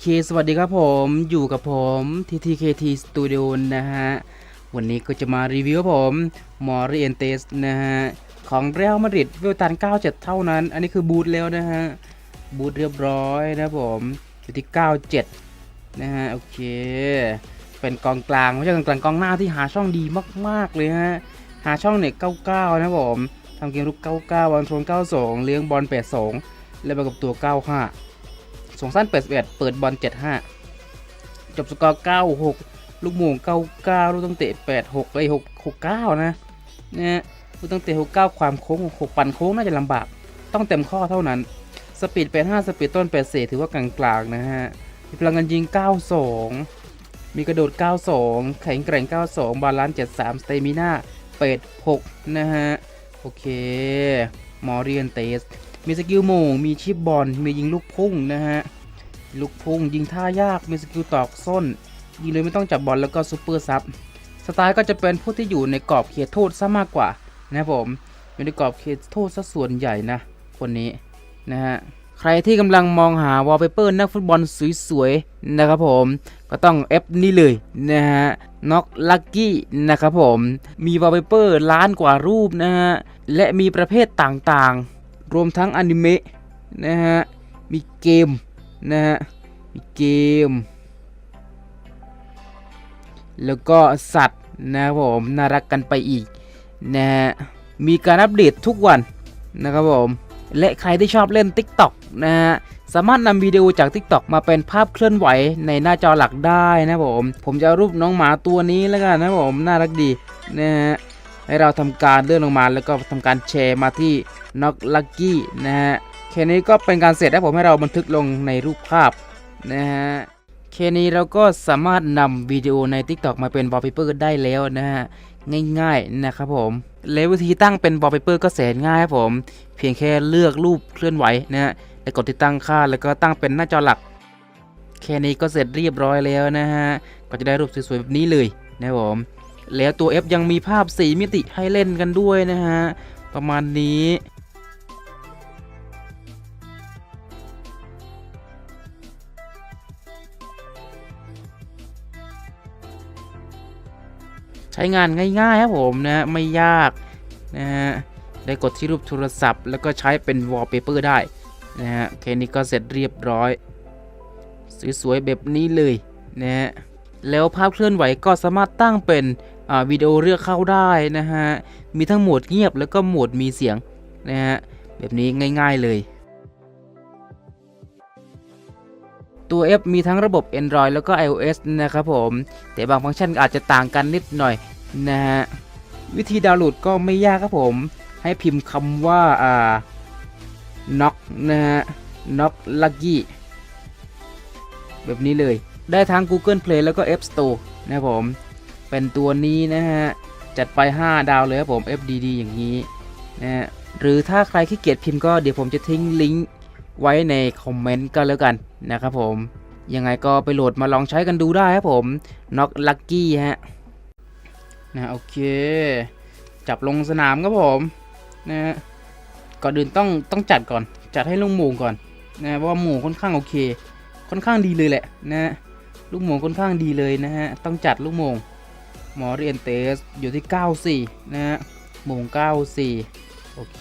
เค สวัสดีครับผม อยู่กับผม TTKT Studio นะฮะ วันนี้ก็จะมารีวิวผม มอริเอนเตสนะฮะ ของเรอัลมาดริดเวลตัน 97 เท่านั้น อันนี้คือบูทแล้วนะฮะ บูทเรียบร้อยนะผมอยู่ที่ 97 นะฮะ โอเค เป็นกองกลางไม่ใช่กองกลางกองหน้าที่หาช่องดีมาก ๆ เลยฮะ หาช่องเนี่ย 99 นะผมทำเกมรุก 99บอลโทน92 เลี้ยงบอล82 แล้วไปกับตัว 95 ส่งสั้น81เปิดบอล75 จบสกอร์ 96 ลูกหม่ง99 ลูกตั้งเตะ 86ไอ้6 69 นะเนี่ยลูกตั้งเตะ 69 ความโค้ง 6 ปั่นโค้งน่าจะลำบาก ต้องเต็มข้อเท่านั้น สปีด85 สปีดต้น84ถือว่ากลางๆนะฮะมีพลังงานยิง 92มีกระโดด 92 แข็งแกร่ง 92 บาลานซ์ 73 สเตมิน่าเป็ด 6 นะฮะ โอเค มอริเอนเตส มีสกิลโมงมีชิปบอล มียิงลูกพุ่งนะฮะ ลูกพุ่งยิงท่ายาก มีสกิลตอกส้น ยิงเลยไม่ต้องจับบอลแล้วก็ซูเปอร์ซับ สไตล์ก็จะเป็นผู้ที่อยู่ในกรอบเขตโทษซะมากกว่านะครับผม อยู่ในกรอบเขตโทษซะส่วนใหญ่นะ คนนี้นะฮะ ใครที่กำลังมองหาวอลเปเปอร์นักฟุตบอลสวยๆนะครับผม ก็ต้องเอฟนี่เลยนะฮะน็อกลักกี้นะครับผม มีวอลเปเปอร์ล้านกว่ารูปนะฮะ และมีประเภทต่างๆ รวมทั้งอนิเมะนะฮะ มีเกมนะฮะ มีเกม แล้วก็สัตว์นะครับผมน่ารักกันไปอีกนะฮะ มีการอัปเดตทุกวันนะครับผม และใครที่ชอบเล่น TikTok นะฮะสามารถนำวิดีโอจาก TikTok มาเป็นภาพเคลื่อนไหวในหน้าจอหลักได้นะผม ผมจะรูปน้องหมาตัวนี้แล้วกันนะผม น่ารักดีนะฮะ ให้เราทำการเลื่อนลงมาแล้วก็ทำการแชร์มาที่ n o c k Lucky นะฮะแค่นี้ก็เป็นการเสร็จแล้วผมให้เราบันทึกลงในรูปภาพนะฮะแค่นี้เราก็สามารถนำวิดีโอใน TikTok มาเป็น wallpaper ได้แล้วนะฮะง่ายๆนะครับผมแล้ววิธีตั้งเป็น wallpaper ก็แสนง่ายครับผม เพียงแค่เลือกรูปเคลื่อนไหวนะฮะแล้วกดที่ตั้งค่าแล้วก็ตั้งเป็นหน้าจอหลัก แค่นี้ก็เสร็จเรียบร้อยแล้วนะฮะก็จะได้รูปสวยๆแบบนี้เลยนะครับผม แล้วตัว F ยังมีภาพ 4 มิติให้เล่นกันด้วยนะฮะ ประมาณนี้ใช้งานง่ายๆครับผมนะไม่ยากนะฮะได้กดที่รูปโทรศัพท์ แล้วก็ใช้เป็นวอลเปเปอร์ได้นะฮะแค่นี้ก็เสร็จเรียบร้อย สวยๆแบบนี้เลยนะฮะแล้วภาพเคลื่อนไหวก็สามารถตั้งเป็น วิดีโอเลือกเข้าได้นะฮะ มีทั้งโหมดเงียบแล้วก็โหมดมีเสียงนะฮะ แบบนี้ง่ายๆเลย ตัว F มีทั้งระบบ Android แล้วก็ iOS นะครับผม แต่บางฟังก์ชันอาจจะต่างกันนิดหน่อยนะฮะ วิธีดาวน์โหลดก็ไม่ยากครับผม ให้พิมพ์คำว่าอ่า knock นะฮะ knock lucky แบบนี้เลย ได้ทั้ง Google Play แล้วก็ App Store นะครับผม เป็นตัวนี้นะฮะ จัดไป 5 ดาวเลยครับผม FDD อย่างนี้นะฮะหรือถ้าใครขี้เกียจพิมพ์ก็เดี๋ยวผมจะทิ้งลิงก์ไว้ในคอมเมนต์ก็แล้วกันนะครับผม ยังไงก็ไปโหลดมาลองใช้กันดูได้ครับผม Knock Lucky ฮะนะโอเค จับลงสนามครับผมนะฮะก่อนอื่นต้องต้องจัดก่อน จัดให้ลูกหมูก่อนนะเพราะว่าหมูค่อนข้างโอเค ค่อนข้างดีเลยแหละนะลูกหมูค่อนข้างดีเลยนะฮะต้องจัดลูกหมู มอเรียนเตสอยู่ที่ 94 นะฮะมู94 โอเค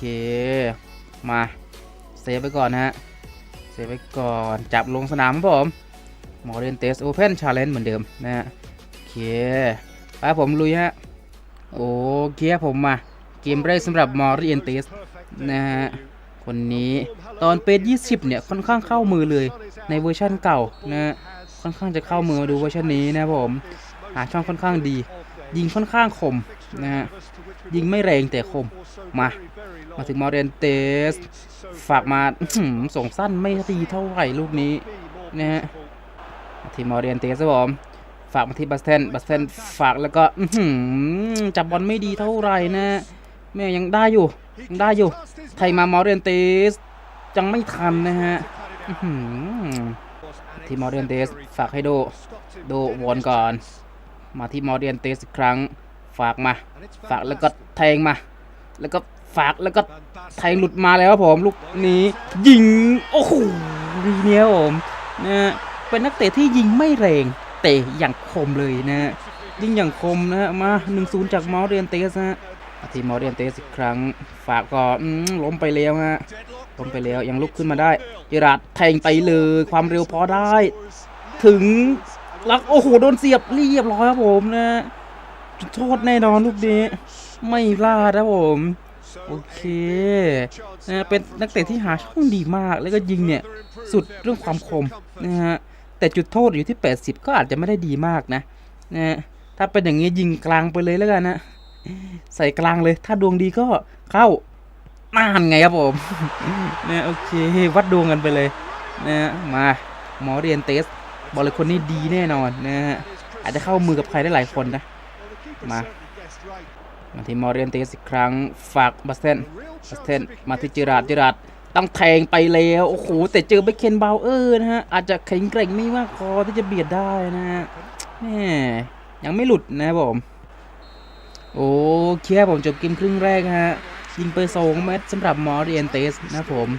มาเซฟไปก่อนนะฮะ เซฟไปก่อน จับลงสนามครับผมมอเรียนเตสโอเพนชาเลนจ์เหมือนเดิมนะฮะ โอเค ไปผมลุยฮะ โอเคครับผมมา เกมแรกสำหรับมอริเอนเตสนะฮะ คนนี้ตอนเป็น 20 เนี่ย ค่อนข้างเข้ามือเลย ในเวอร์ชั่นเก่านะฮะค่อนข้างจะเข้ามือมาดูเวอร์ชันนี้นะผม หาช่องค่อนข้างดี ยิงค่อนข้างคมนะฮะยิงไม่แรงแต่คมมา มาถึงมอริเอนเตส ฝากมาส่งสั้นไม่ดีเท่าไหร่ลูกนี้นะฮะทีมอริเอนเตสครับผมฝากมาที่บัสเทนบัสเทนฝากแล้วก็จับบอลไม่ดีเท่าไหร่นะแม่ยังได้อยู่ยังได้อยู่ไทยมามอร์เรนเตสยังไม่ทันนะฮะทีมอร์เรนเตสฝากให้โด โดวอนก่อน มาที่มอร์เรนเตสอีกครั้ง ฝากมา ฝากแล้วก็แทงมา แล้วก็ฝากแล้วก็แทงหลุดมาแล้วครับผมลูกนี้ยิงโอ้โหดีเนี้ยครับผมนะฮะเป็นนักเตะที่ยิงไม่แรงเตะอย่างคมเลยนะฮะยิงอย่างคมนะฮะมา 1-0 จากมอร์เรียนเตสนะฮะมาที่มอร์เรียนเตสอีกครั้ง ฝากก็อืมล้มไปแล้วฮะล้มไปแล้วยังลุกขึ้นมาได้เจรัดแทงไปเลยความเร็วพอได้ ถึง ลักโอ้โหโดนเสียบเรียบร้อยครับผมนะจุดโทษแน่นอนลูกนี้ ไม่พลาดครับผมโอเคนะเป็นนักเตะที่หาช่องดีมาก แล้วก็ยิงเนี่ย สุดเรื่องความคมนะฮะ แต่จุดโทษอยู่ที่ 80 ก็อาจจะไม่ได้ดีมากนะนะฮะถ้าเป็นอย่างนี้ยิงกลางไปเลยแล้วกันนะ ใส่กลางเลย ถ้าดวงดีก็เข้าน่านไงครับผมนะโอเค วัดดวงกันไปเลยนะมาหมอเรียนเตส บอกเลยคนนี้ดีแน่นอนนะฮะอาจจะเข้ามือกับใครได้หลายคนนะ มา มาที่มอเรียนเตสอีกครั้งฝากบัสเทนบัสเทนมาที่จิราดจิราดต้องแทงไปแล้วโอ้โหแต่เจอไปเคนเบาเออร์นะฮะอาจจะแข็งแกร่งไม่มากพอที่จะเบียดได้นะฮะแม่ยังไม่หลุดนะผมโอเคครับผมจบเกมครึ่งแรกฮะยิงไปสองเมตรสำหรับมอเรียนเตสนะผม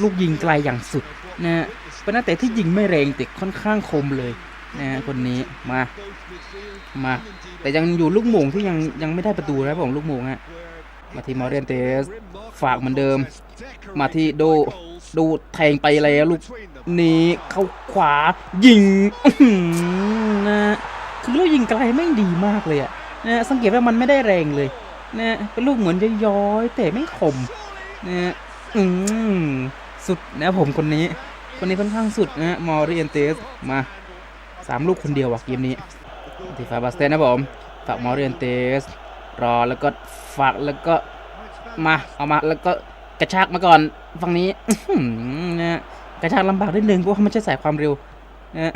ลูกยิงไกลอย่างสุดนะฮะ เป็นนักเตะที่ยิงไม่แรงแต่ค่อนข้างคมเลยนะฮะคนนี้มามาแต่ยังอยู่ลูกหม่งที่ยังยังไม่ได้ประตูนะผมลูกหม่งฮะมาที่มอเรียนเตสฝากเหมือนเดิม มาที่โดดูแทงไปแล้วลูกนี้เข้าขวายิงนะคือลูกยิงไกลไม่ดีมากเลยอะนะสังเกตว่ามันไม่ได้แรงเลยนะเป็นลูกเหมือนย้อยแต่ไม่คมนะอืมสุดนะผมคนนี้ คนนี้ค่อนข้างสุดนะมอริเอนเตสมาสามลูกคนเดียวว่ะเกมนี้ที่ฟาบาสเตนนะผมฝากมอริเอนเตสรอแล้วก็ฝากแล้วก็มาเอามาแล้วก็กระชากมาก่อนฝั่งนี้นะกระชากลำบากนิดนึงเพราะว่ามันใช้สายความเร็วนะ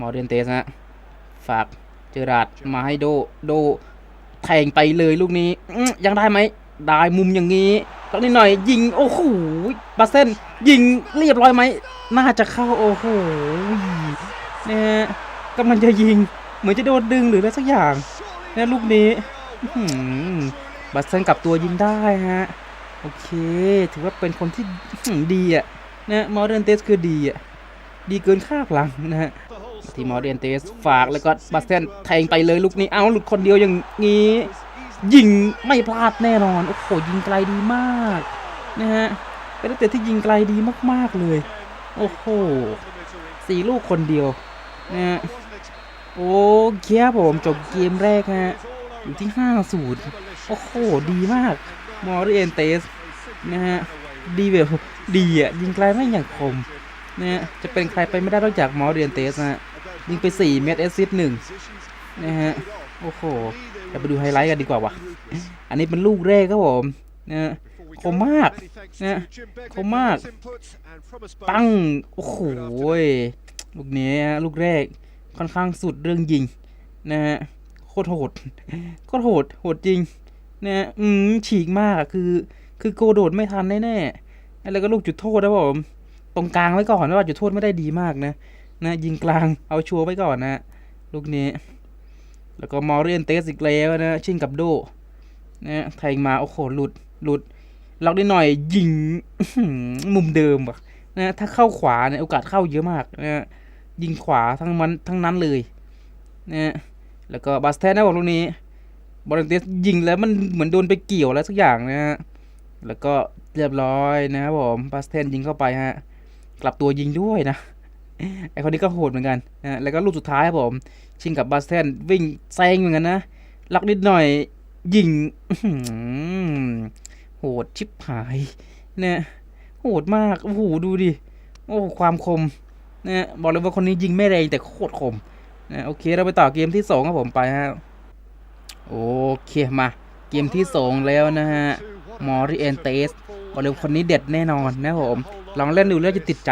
มอริเอนเตสนะฝากเจอราดมาให้โดโดแทงไปเลยลูกนี้ยังได้ไหมได้มุมอย่างนี้ตอนนี้หน่อยยิงโอ้โหบาสเซน ยิงเรียบร้อยไหมน่าจะเข้าโอ้โหเนี่ยกำลังจะยิง เหมือนจะโดนดึงหรืออะไรสักอย่างเนี่ยลูกนี้บาสเซนกลับตัวยิงได้ฮะโอเค ถือว่าเป็นคนที่ดีอะนะมอร์เดนเตสคือดีอะดีเกินคาดหลังนะฮะที่มอร์เดนเตสฝากแล้วก็บาสเซนแทงไปเลยลูกนี้เอาหลุดคนเดียวอย่างงี้ยิงไม่พลาดแน่นอน โอ้โหยิงไกลดีมากนะฮะ เป็นนักเตะที่ยิงไกลดีมาก ๆ เลย โอ้โหสี่ลูกคนเดียวนะฮะโอเคครับผมจบเกมแรกฮะอยู่ที่5สูตรโอ้โห ดีมาก มอริเอนเตสนะฮะ ดีแบบดีอะ ยิงไกลไม่อย่างคมนะฮะ จะเป็นใครไปไม่ได้นอกจากมอริเอนเตสนะฮะ ยิงไป 4 เมตรเอสซิสหนึ่งนะฮะ โอ้โหเดี๋ยวไปดูไฮไลท์กันดีกว่าวะอันนี้เป็นลูกแรกครับผมนะฮะ คมมากนะคมมาก ปั้งโอ้โหลูกนี้ลูกแรกค่อนข้างสุดเรื่องยิง นะฮะโคตรโหดโคตรโหดโหดจริงนะฮะอืมฉีกมากคือ คือโกโดดไม่ทันแน่ๆแล้วก็ลูกจุดโทษนะผมตรงกลางไว้ก่อนว่าจุดโทษไม่ได้ดีมากนะนะยิงกลางเอาชัวร์ไว้ก่อนนะลูกนี้ แล้วก็มอรเรียนเตสอีกแล้วนะชิงกับโดนะแทงมาโอ้โหหลุดหลุด ล็อกได้หน่อยยิงมุมเดิมว่ะนะถ้าเข้าขวาเนี่ยโอกาสเข้าเยอะมากนะยิงขวาทั้งมันทั้งนั้นเลยนะแล้วก็บาสเทนนะบอกลูกนี้บอลเตสยิงแล้วมันเหมือนโดนไปเกี่ยวแล้วสักอย่างนะฮะแล้วก็เรียบร้อยนะครับผมบาสเทนยิงเข้าไปฮะกลับตัวยิงด้วยนะไอคนนี้ก็โหดเหมือนกันนะแล้วก็ลูกสุดท้ายครับผม ชิงกับบาสเทนวิ่งแซงเหมือนกันนะลักนิดหน่อยยิง โหดชิบหายเนี่ยโหดมากโอ้โหดูดิโอ้ความคมเนี่ยบอกเลยว่าคนนี้ยิงไม่แรงแต่โคตรคมนะโอเคเราไปต่อเกมที่สองครับผมไปฮะโอเคมาเกมที่สองแล้วนะฮะมอริเอนเตสบอกเลยว่าคนนี้เด็ดแน่นอนนะผมลองเล่นดูแล้วจะติดใจ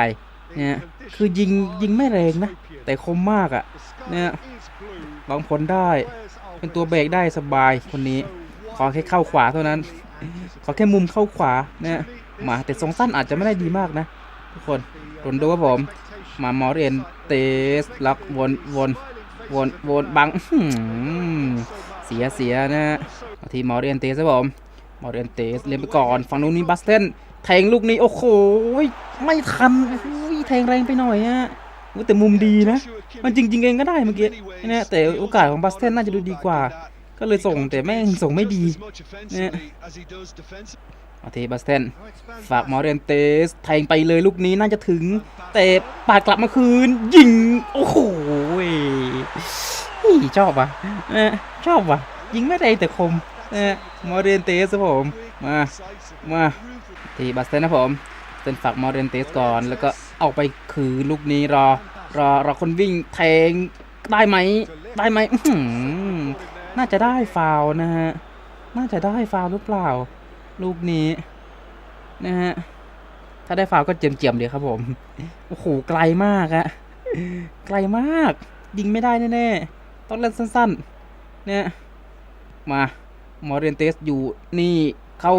เนี่ยคือยิงยิงไม่แรงนะ แต่คมมากอะ่ะเนี่ยบางผลได้ เป็นตัวเบรกได้สบายคนนี้ ขอแค่เข้าขวาเท่านั้น ขอแค่มุมเข้าขวาเนี่ยมาแต่ทรงสั้นอาจจะไม่ได้ดีมากนะ ทุกคนรนดูครับผม มามอร์เรนเตสล็อกวนวนวนวนบังเสียเสียนะมาที่มอร์เรนเตสครับผมมอร์เรนเตสเล่นไปก่อนฝั่งนู้นมีบัสเทนแทงลูกนี้ โอ้โหไม่ทันแทงแรงไปหน่อยฮะแต่มุมดีนะ มันจริงๆเองก็ได้เมื่อกี้นะแต่โอกาสของบัสเทนน่าจะดูดีกว่า ก็เลยส่งแต่แม่งส่งไม่ดีเนี่ยมาทีบัสเทนฝากมอร์เรนเตสแทงไปเลยลูกนี้น่าจะถึง แต่ปาดกลับมาคืน ยิง โอ้โหยนี่ชอบว่ะเออชอบว่ะ ยิงไม่ได้แต่คมเออมอร์เรนเตสครับผม มา มาทีบัสเทนนะผมเป็นฝากมอร์เรนเตสก่อน แล้วก็เอาไปคืนลูกนี้รอ รอรอคนวิ่งแทงได้ไหม ได้ไหมอื้อหือ น่าจะได้ฟาวนะฮะ น่าจะได้ฟาวหรือเปล่า ลูกนี้ นะฮะ ถ้าได้ฟาวก็เจียมๆเดียครับผม โอ้โห ไกลมากอะไกลมาก ยิงไม่ได้แน่ๆ ต้องเล่นสั้นๆ เนี่ย มา มอร์เรนเตสอยู่นี่เข้า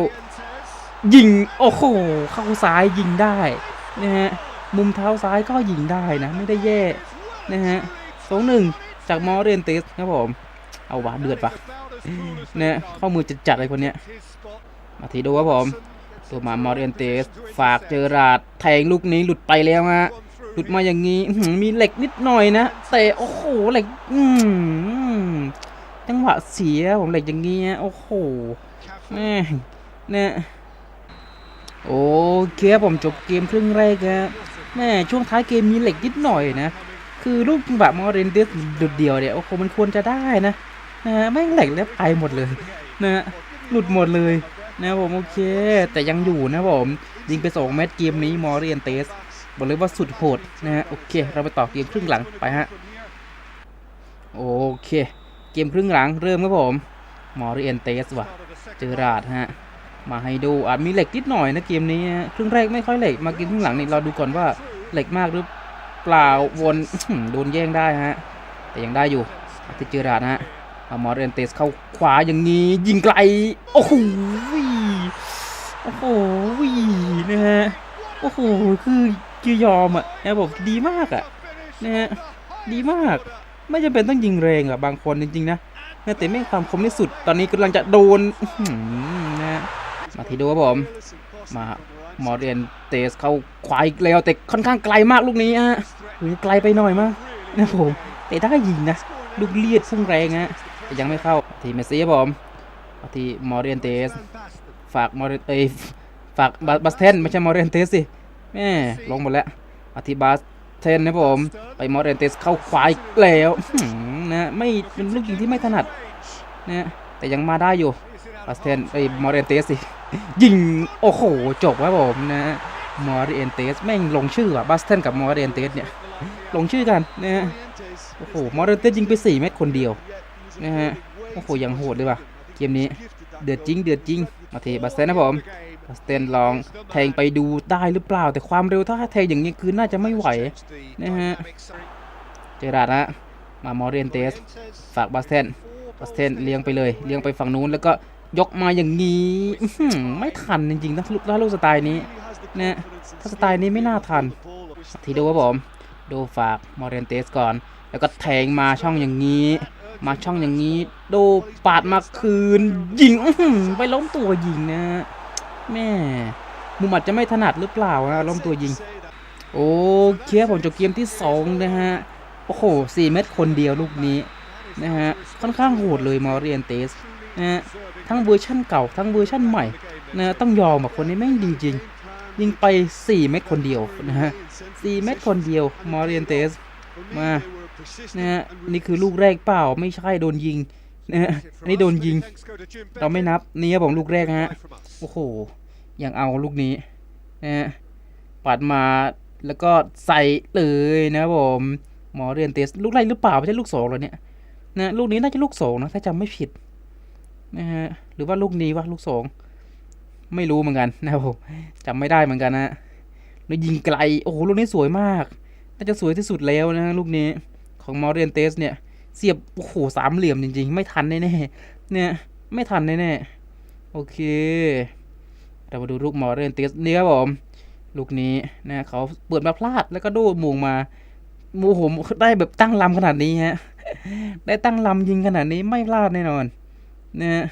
ยิง โอ้โห เข้าซ้ายยิงได้ นะฮะ มุมเท้าซ้ายก็ยิงได้นะ ไม่ได้แย่ นะฮะสองหนึ่งจากมอร์เรนเตสครับผม เอาวะเดือดปะเนี่ยข้อมือจะจัดอะไรคนเนี้ยมาทีดูครับผมตัวมามอร์เรนเตสฝากเจอราดแทงลูกนี้หลุดไปแล้วฮะหลุดมาอย่างนี้มีเหล็กนิดหน่อยนะแต่โอ้โหเหล็กอืมจังหวะเสียผมเหล็กอย่างงี้ยโอ้โหแม่เนี่ยโอเคผมจบเกมครึ่งแรกครับแม่ช่วงท้ายเกมมีเหล็กนิดหน่อยนะ คือลูกจังหวะมอร์เรนเตสดุดเดียวเนี่ยโอ้โหมันควรจะได้นะ นะฮะแม่งเหล็กแล้วไปหมดเลยนะฮะหลุดหมดเลยนะผมโอเค แต่ยังอยู่นะผมยิงไป2เม็ดเกมนี้มอริเอนเตสบอกเลยว่าสุดโหดนะฮะโอเค เราไปต่อเกมครึ่งหลังไปฮะโอเค เกมครึ่งหลังเริ่มครับผมมอริเอนเตสว่ะเจอราดฮะมาให้ดูอาจมีเหล็กนิดหน่อยนะเกมนี้ครึ่งแรกไม่ค่อยเหล็กมาเกมครึ่งหลังนี่เราดูก่อนว่าเหล็กมากหรือเปล่าวนโดนแย่งได้ฮะแต่ยังได้อยู่อาทิตย์เจอราดฮะ อามอริเอนเตสเข้าขวาอย่างนี้ ยิงไกล โอ้โหโอ้โหนะฮะโอ้โหคือคือยอมอะนะผมดีมากอะนะฮะดีมาก ไม่จำเป็นต้องยิงแรงอะบางคนจริงๆนะนะแต่ไม่งความคมที่สุดตอนนี้กำลังจะโดนนะฮะมาทีดูครับผม มามอร์เรนเตสเข้าควายแล้วแต่ค่อนข้างไกลมากลูกนี้ฮะไกลไปหน่อยมากนะผมแต่ได้ยิงนะลูกเลียดพุ่งแรงฮะ ยังไม่เข้าทีเมสซี่ครับผมทีมอร์เรนเตสฝากมอร์เอยฝากบาบัสเทนไม่ใช่มอร์เรนเตสสิแม่ลงหมดแล้วอาทิบาสเทนนะผม ไปมอร์เรนเตสเข้าควายแล้วนะไม่เป็นลูกยิงที่ไม่ถนัดนะแต่ยังมาได้อยู่บัสเทนไอมอร์เรนเตสสิยิงโอ้โหจบครับผมนะมอร์เรนเตสแม่งลงชื่ออะบัสเทนกับมอร์เรนเตสเนี่ยลงชื่อกันนะโอ้โหมอร์เรนเตสยิงไป4เม็ดคนเดียว นะฮะ โอ้โหยังโหดเลยว่ะ เกมนี้ เดือดจริง เดือดจริง มาทีบัสเตนนะผมบัสเตนลองแทงไปดูได้หรือเปล่า แต่ความเร็วถ้าแทงอย่างนี้คือน่าจะไม่ไหวนะฮะ เจอราดนะ มามอร์เรนเตส ฝากบัสเทนบัสเทนเลี้ยงไปเลย เลี้ยงไปฝั่งนู้นแล้วก็ยกมาอย่างนี้ไม่ทันจริงๆนะลูกถ้าลูกสไตล์นี้นะถ้าสไตล์นี้ไม่น่าทัน ทีดูครับผม ดูฝากมอรเรนเตสก่อน แล้วก็แทงมาช่องอย่างนี้ มาช่องอย่างนี้ โดปาดมาคืน ยิงไปล้มตัวยิงนะแม่มุมอาจจะไม่ถนัดหรือเปล่านะล้มตัวยิง โอเคผมจบเกมที่2นะฮะโอ้โหสี่เม็ดคนเดียวลูกนี้นะฮะค่อนข้างโหดเลยมอร์เรียนเตสนะฮะทั้งเวอร์ชั่นเก่าทั้งเวอร์ชั่นใหม่นะต้องยอมอะคนนี้แม่งดีจริงยิงไป 4 เม็ดคนเดียวนะฮะสี่เม็ดคนเดียวมอร์เรียนเตสมา นะฮะนี่คือลูกแรกเปล่าไม่ใช่โดนยิงนะฮะอันนี้โดนยิง เราไม่นับนี่ครับผมลูกแรกฮะโอ้โหยังเอาลูกนี้นะฮะปัดมาแล้วก็ใส่เลยนะผมหมอเรียนเตสลูกไรหรือเปล่าไม่ใช่ลูกสองเหรอเนี่ยนะลูกนี้น่าจะลูกสองนะถ้าจำไม่ผิดนะฮะหรือว่าลูกนี้วะลูกสองไม่รู้เหมือนกันนะผมจำไม่ได้เหมือนกันนะแล้วยิงไกลโอ้โหลูกนี้สวยมากน่าจะสวยที่สุดแล้วนะลูกนี้ ของมอร์เรนเตสเนี่ย เสียบ โอ้โหสามเหลี่ยมจริง ๆ ไม่ทันแน่ๆเนี่ย ไม่ทันแน่ๆโอเค เรามาดูลูกมอร์เรนเตสนี่ครับผมลูกนี้นะเขาเปิดมาพลาดแล้วก็ดดหมวงมาโมโหได้แบบตั้งลำขนาดนี้ฮะได้ตั้งลำยิงขนาดนี้ไม่พลาดแน่นอนนะ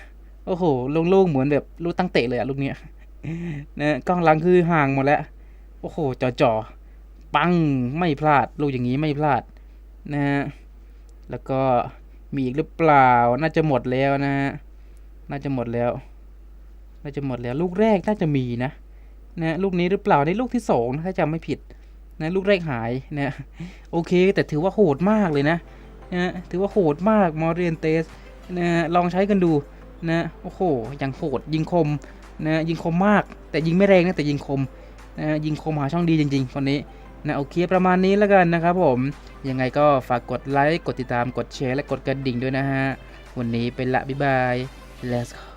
โอ้โหโล่งๆเหมือนแบบลูกตั้งเตะเลยอะลูกเนี้ยนะกล้องหลังคือห่างหมดแล้ว โอ้โหจ่อๆปังไม่พลาด ลูกอย่างนี้ไม่พลาด นะฮะแล้วก็มีอีกหรือเปล่า น่าจะหมดแล้วนะฮะน่าจะหมดแล้ว น่าจะหมดแล้ว ลูกแรกน่าจะมีนะนะลูกนี้หรือเปล่าในลูกที่สองถ้าจำไม่ผิดนะลูกแรกหายนะโอเค แต่ถือว่าโหดมากเลยนะนะถือว่าโหดมากมอเรียนเตสนะลองใช้กันดูนะโอ้โหอย่างโหดยิงคมนะยิงคมมาก แต่ยิงไม่แรงนะแต่ยิงคมนะยิงคมหาช่องดีจริงๆคนนี้ นะโอเคประมาณนี้แล้วกันนะครับผมยังไงก็ฝากกดไลค์กดติดตามกดแชร์และกดกระดิ่งด้วยนะฮะ วันนี้ไปละบ๊ายบาย let's go